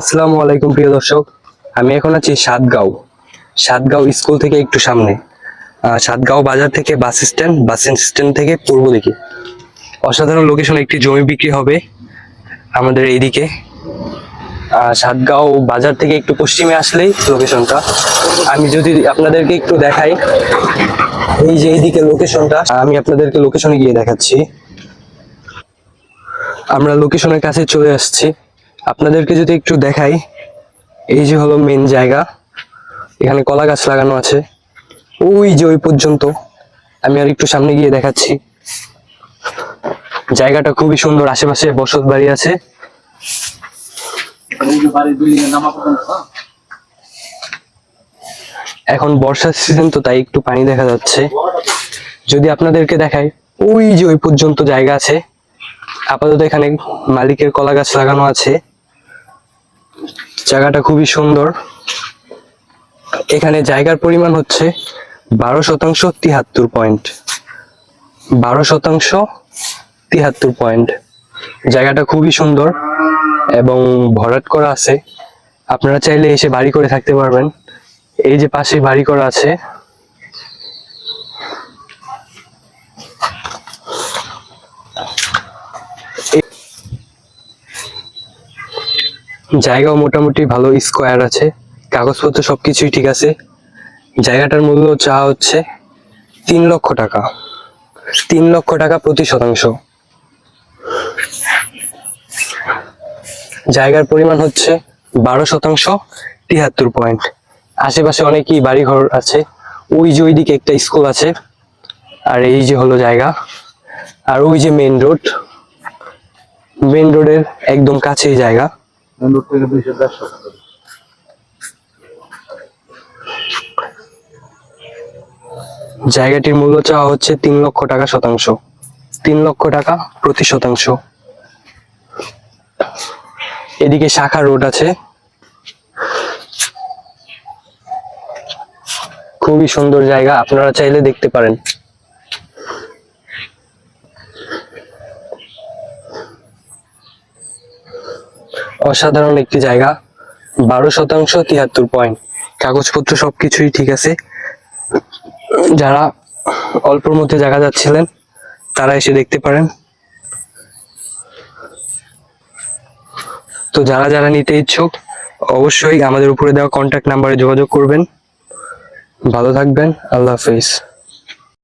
আসসালামু আলাইকুম, প্রিয় দর্শক। আমি এখন আছি সাতগাঁও। সাতগাঁও স্কুল থেকে একটু সামনে। সাতগাঁও বাজার থেকে বাস স্ট্যান্ড বাস স্ট্যান্ড থেকে পূর্ব দিকে। অসাধারণ লোকেশন একটি জমি বিক্রি হবে আমাদের এইদিকে। সাতগাঁও বাজার থেকে একটু পশ্চিমে আসলেই লোকেশনটা আমি যদি আপনাদেরকে একটু দেখাই, এই যে এইদিকে লোকেশনটা আমি আপনাদেরকে লোকেশনে গিয়ে দেখাচ্ছি। আমরা লোকেশনের কাছে চলে আসছি। আপনাদেরকে যদি একটু দেখাই এই যে হলো মেন জায়গা। এখানে কলা গাছ লাগানো আছে। ওই যে ওই পর্যন্ত। আমি আর একটু সামনে গিয়ে দেখাচ্ছি। জায়গাটা খুবই সুন্দর আশেপাশে বসত বাড়ি আছে। এখন বর্ষার সিজন তো তাই একটু পানি দেখা যাচ্ছে। যদি আপনাদেরকে দেখাই ওই যে ওই পর্যন্ত জায়গা আছে। আপাতত এখানে মালিকের কলা গাছ লাগানো আছে। জায়গাটা খুবই সুন্দর। এখানে জায়গার পরিমাণ হচ্ছে বারো শতাংশ তিহাত্তর পয়েন্ট। বারো শতাংশ তিহাত্তর পয়েন্ট। জায়গাটা খুবই সুন্দর এবং ভরাট করা আছে। আপনারা চাইলে এসে বাড়ি করে থাকতে পারবেন। এই যে পাশে বাড়ি করা আছে। জায়গাও মোটামুটি ভালো স্কোয়ার আছে, কাগজপত্র সব কিছুই ঠিক আছে। জায়গাটার মূল্য চা হচ্ছে তিন লক্ষ টাকা। তিন লক্ষ টাকা প্রতি শতাংশ। জায়গার পরিমাণ হচ্ছে বারো শতাংশ তিয়াত্তর পয়েন্ট আশেপাশে অনেকই বাড়িঘর আছে। ওই যে ওইদিকে একটা স্কুল আছে। আর এই যে হলো জায়গা। আর ওই যে মেন রোড মেন রোডের একদম কাছেই জায়গা। জায়গাটির মূল্য চাওয়া হচ্ছে তিন লক্ষ টাকা শতাংশ। তিন লক্ষ টাকা প্রতি শতাংশ। এদিকে শাখা রোড আছে। খুবই সুন্দর জায়গা, আপনারা চাইলে দেখতে পারেন। অসাধারণ একটি জায়গা। বারো শতাংশ, তিয়াত্তর পয়েন্ট কাগজপত্র সবকিছুই ঠিক আছে। যারা অল্পর মধ্যে জায়গা যাচ্ছিলেন, তারা এসে দেখতে পারেন। তো যারা যারা নিতে ইচ্ছুক, অবশ্যই আমাদের উপরে দেওয়া কন্ট্যাক্ট নাম্বারে যোগাযোগ করবেন। ভালো থাকবেন। আল্লাহ হাফিজ।